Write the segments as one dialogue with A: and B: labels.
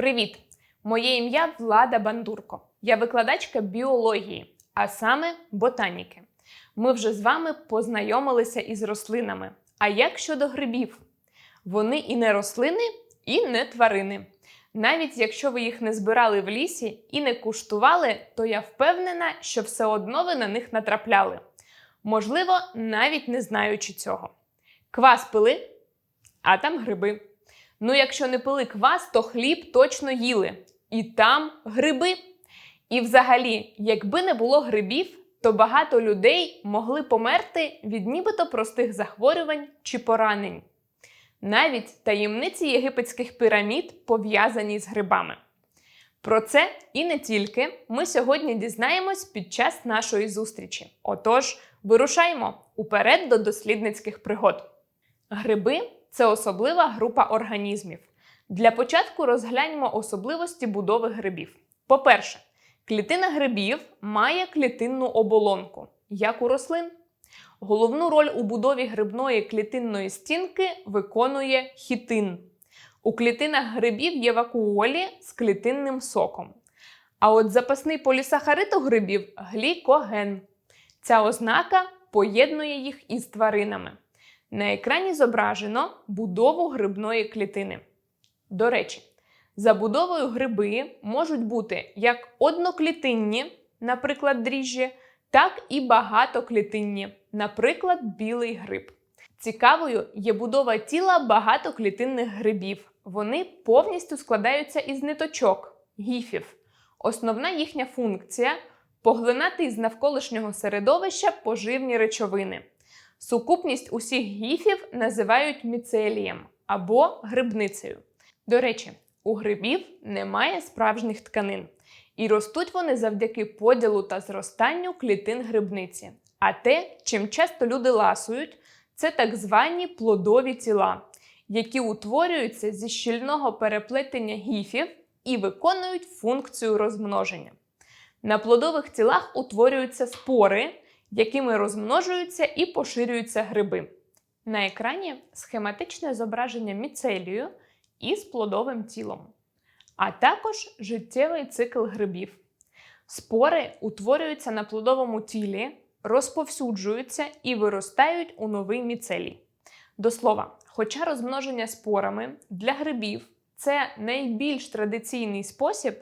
A: Привіт! Моє ім'я Влада Бандурко. Я викладачка біології, а саме ботаніки. Ми вже з вами познайомилися із рослинами. А як щодо грибів? Вони і не рослини, і не тварини. Навіть якщо ви їх не збирали в лісі і не куштували, то я впевнена, що все одно ви на них натрапляли. Можливо, навіть не знаючи цього. Квас пили, а там гриби. Ну, якщо не пили квас, то хліб точно їли. І там гриби. І взагалі, якби не було грибів, то багато людей могли померти від нібито простих захворювань чи поранень. Навіть таємниці єгипетських пірамід пов'язані з грибами. Про це і не тільки ми сьогодні дізнаємось під час нашої зустрічі. Отож, вирушаймо уперед до дослідницьких пригод. Гриби це особлива група організмів. Для початку розгляньмо особливості будови грибів. По-перше, клітина грибів має клітинну оболонку, як у рослин. Головну роль у будові грибної клітинної стінки виконує хітин. У клітинах грибів є вакуолі з клітинним соком. А от запасний полісахарид у грибів глікоген. Ця ознака поєднує їх із тваринами. На екрані зображено будову грибної клітини. До речі, забудовою гриби можуть бути як одноклітинні, наприклад, дріжджі, так і багатоклітинні, наприклад, білий гриб. Цікавою є будова тіла багатоклітинних грибів. Вони повністю складаються із ниточок, гіфів. Основна їхня функція поглинати із навколишнього середовища поживні речовини. Сукупність усіх гіфів називають міцелієм або грибницею. До речі, у грибів немає справжніх тканин, і ростуть вони завдяки поділу та зростанню клітин грибниці. А те, чим часто люди ласують, це так звані плодові тіла, які утворюються зі щільного переплетення гіфів і виконують функцію розмноження. На плодових тілах утворюються спори, якими розмножуються і поширюються гриби. На екрані схематичне зображення міцелію із плодовим тілом, а також життєвий цикл грибів. Спори утворюються на плодовому тілі, розповсюджуються і виростають у новий міцелій. До слова, хоча розмноження спорами для грибів це найбільш традиційний спосіб,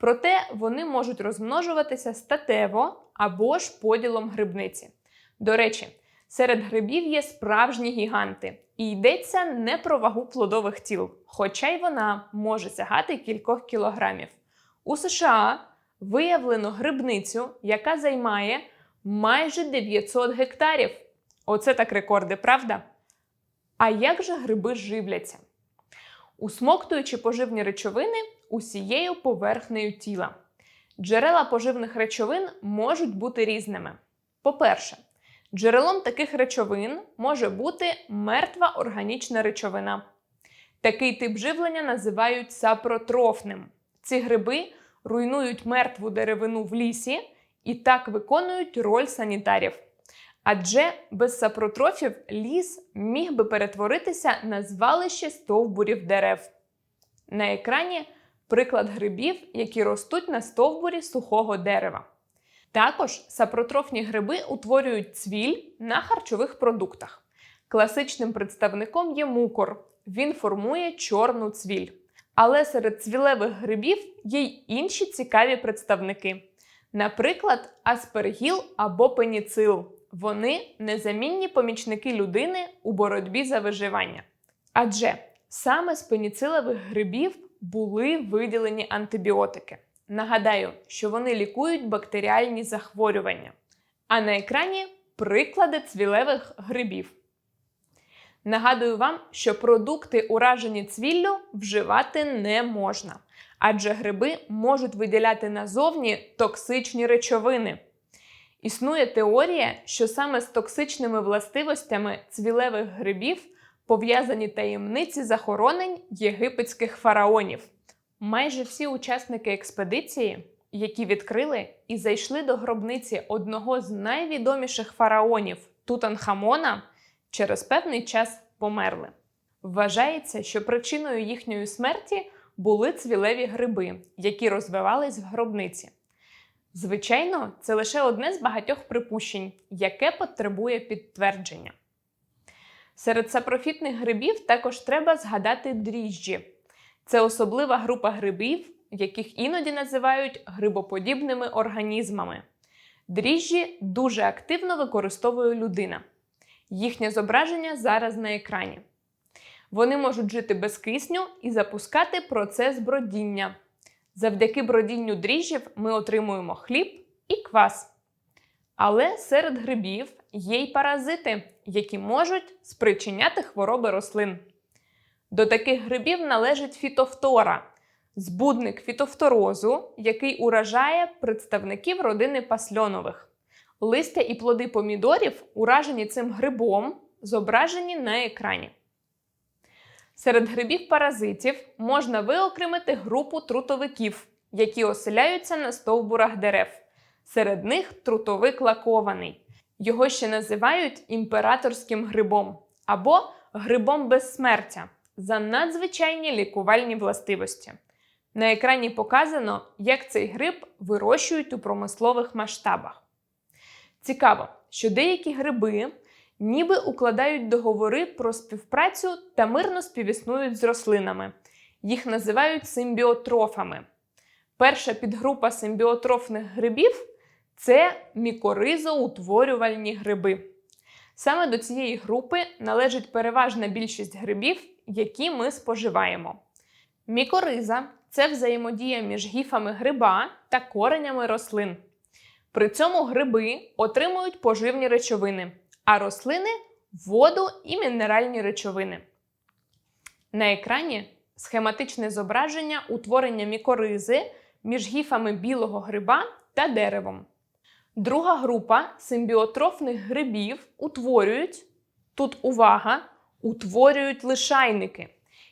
A: проте вони можуть розмножуватися статево або ж поділом грибниці. До речі, серед грибів є справжні гіганти, і йдеться не про вагу плодових тіл, хоча й вона може сягати кількох кілограмів. У США виявлено грибницю, яка займає майже 900 гектарів. Оце так рекорди, правда? А як же гриби живляться? Усмоктуючи поживні речовини усією поверхнею тіла. Джерела поживних речовин можуть бути різними. По-перше, джерелом таких речовин може бути мертва органічна речовина. Такий тип живлення називають сапротрофним. Ці гриби руйнують мертву деревину в лісі і так виконують роль санітарів. Адже без сапротрофів ліс міг би перетворитися на звалище стовбурів дерев. На екрані приклад грибів, які ростуть на стовбурі сухого дерева. Також сапротрофні гриби утворюють цвіль на харчових продуктах. Класичним представником є мукор. Він формує чорну цвіль. Але серед цвілевих грибів є й інші цікаві представники. Наприклад, аспергіл або пеніцил. Вони незамінні помічники людини у боротьбі за виживання. Адже саме з пеніцилових грибів були виділені антибіотики. Нагадаю, що вони лікують бактеріальні захворювання. А на екрані приклади цвілевих грибів. Нагадую вам, що продукти, уражені цвіллю, вживати не можна, адже гриби можуть виділяти назовні токсичні речовини. Існує теорія, що саме з токсичними властивостями цвілевих грибів пов'язані таємниці захоронень єгипетських фараонів. Майже всі учасники експедиції, які відкрили і зайшли до гробниці одного з найвідоміших фараонів Тутанхамона, через певний час померли. Вважається, що причиною їхньої смерті були цвілеві гриби, які розвивались в гробниці. Звичайно, це лише одне з багатьох припущень, яке потребує підтвердження. Серед сапрофітних грибів також треба згадати дріжджі. Це особлива група грибів, яких іноді називають грибоподібними організмами. Дріжджі дуже активно використовує людина. Їхнє зображення зараз на екрані. Вони можуть жити без кисню і запускати процес бродіння. Завдяки бродінню дріжджів ми отримуємо хліб і квас. Але серед грибів є й паразити, які можуть спричиняти хвороби рослин. До таких грибів належить фітофтора, збудник фітофторозу, який уражає представників родини пасльонових. Листя і плоди помідорів, уражені цим грибом, зображені на екрані. Серед грибів-паразитів можна виокремити групу трутовиків, які оселяються на стовбурах дерев. Серед них трутовик лакований. Його ще називають імператорським грибом або грибом безсмертя за надзвичайні лікувальні властивості. На екрані показано, як цей гриб вирощують у промислових масштабах. Цікаво, що деякі гриби ніби укладають договори про співпрацю та мирно співіснують з рослинами. Їх називають симбіотрофами. Перша підгрупа симбіотрофних грибів це мікоризоутворювальні гриби. Саме до цієї групи належить переважна більшість грибів, які ми споживаємо. Мікориза це взаємодія між гіфами гриба та коренями рослин. При цьому гриби отримують поживні речовини, а рослини воду і мінеральні речовини. На екрані схематичне зображення утворення мікоризи між гіфами білого гриба та деревом. Друга група симбіотрофних грибів утворюють, тут увага, утворюють лишайники.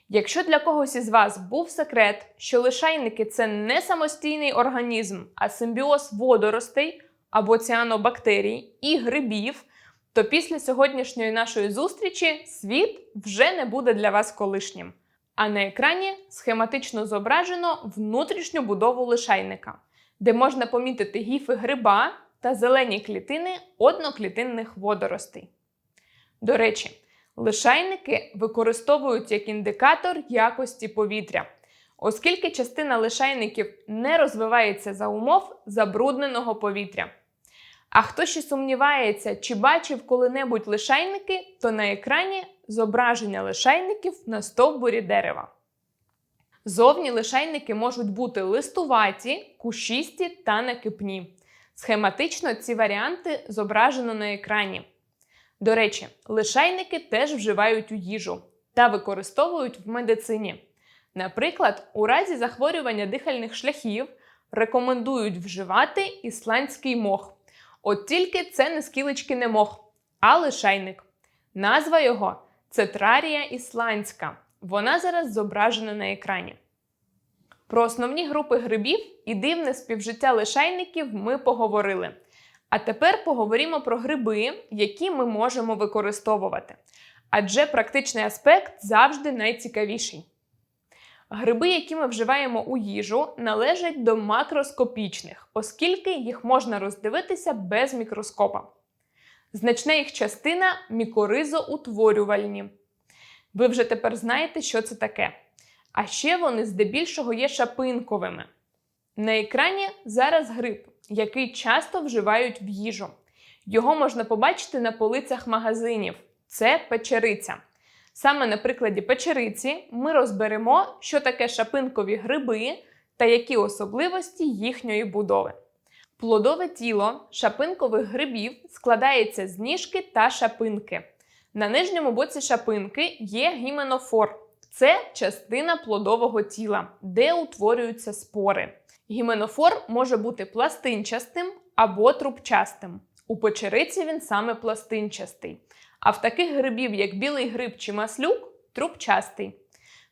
A: Якщо для когось із вас був секрет, що лишайники це не самостійний організм, а симбіоз водоростей або ціанобактерій і грибів, то після сьогоднішньої нашої зустрічі світ вже не буде для вас колишнім. А на екрані схематично зображено внутрішню будову лишайника, де можна помітити гіфи гриба та зелені клітини одноклітинних водоростей. До речі, лишайники використовують як індикатор якості повітря, оскільки частина лишайників не розвивається за умов забрудненого повітря. А хто ще сумнівається, чи бачив коли-небудь лишайники, то на екрані зображення лишайників на стовбурі дерева. Зовні лишайники можуть бути листуваті, кущисті та накипні. Схематично ці варіанти зображено на екрані. До речі, лишайники теж вживають у їжу та використовують в медицині. Наприклад, у разі захворювання дихальних шляхів рекомендують вживати ісландський мох. От тільки це не скілечки не мох, а лишайник. Назва його Цетрарія ісландська. Вона зараз зображена на екрані. Про основні групи грибів і дивне співжиття лишайників ми поговорили. А тепер поговоримо про гриби, які ми можемо використовувати. Адже практичний аспект завжди найцікавіший. Гриби, які ми вживаємо у їжу, належать до макроскопічних, оскільки їх можна роздивитися без мікроскопа. Значна їх частина мікоризоутворювальні. Ви вже тепер знаєте, що це таке. А ще вони здебільшого є шапинковими. На екрані зараз гриб, який часто вживають в їжу. Його можна побачити на полицях магазинів. Це печериця. Саме на прикладі печериці ми розберемо, що таке шапинкові гриби та які особливості їхньої будови. Плодове тіло шапинкових грибів складається з ніжки та шапинки. На нижньому боці шапинки є гіменофор. Це частина плодового тіла, де утворюються спори. Гіменофор може бути пластинчастим або трубчастим. У печериці він саме пластинчастий. А в таких грибів, як білий гриб чи маслюк, трубчастий.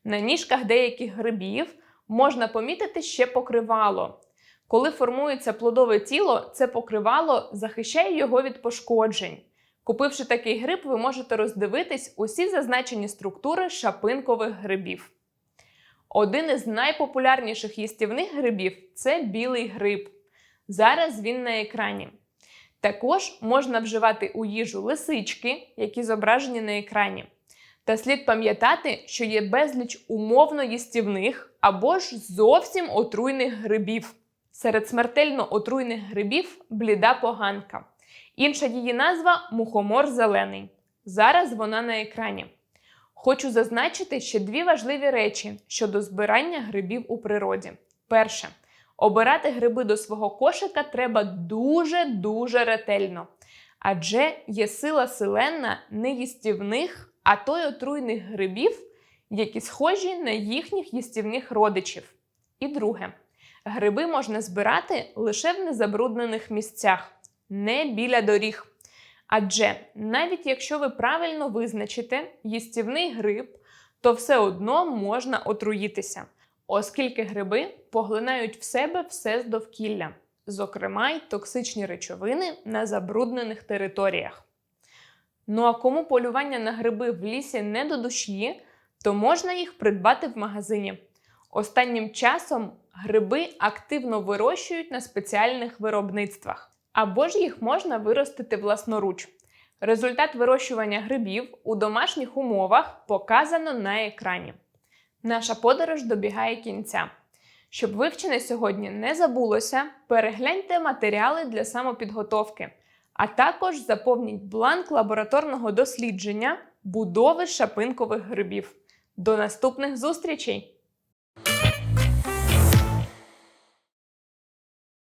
A: На ніжках деяких грибів можна помітити ще покривало. Коли формується плодове тіло, це покривало захищає його від пошкоджень. Купивши такий гриб, ви можете роздивитись усі зазначені структури шапинкових грибів. Один із найпопулярніших їстівних грибів це білий гриб. Зараз він на екрані. Також можна вживати у їжу лисички, які зображені на екрані. Та слід пам'ятати, що є безліч умовно їстівних або ж зовсім отруйних грибів. Серед смертельно отруйних грибів бліда поганка. Інша її назва мухомор зелений. Зараз вона на екрані. Хочу зазначити ще дві важливі речі щодо збирання грибів у природі. Перше, обирати гриби до свого кошика треба дуже-дуже ретельно. Адже є сила селенна неїстівних, а то й отруйних грибів, які схожі на їхніх їстівних родичів. І друге, гриби можна збирати лише в незабруднених місцях, не біля доріг. Адже навіть якщо ви правильно визначите їстівний гриб, то все одно можна отруїтися, оскільки гриби поглинають в себе все з довкілля, зокрема й токсичні речовини на забруднених територіях. Ну а кому полювання на гриби в лісі не до душі, то можна їх придбати в магазині. Останнім часом гриби активно вирощують на спеціальних виробництвах, або ж їх можна виростити власноруч. Результат вирощування грибів у домашніх умовах показано на екрані. Наша подорож добігає кінця. Щоб вивчене сьогодні не забулося, перегляньте матеріали для самопідготовки, а також заповніть бланк лабораторного дослідження будови шапинкових грибів. До наступних зустрічей!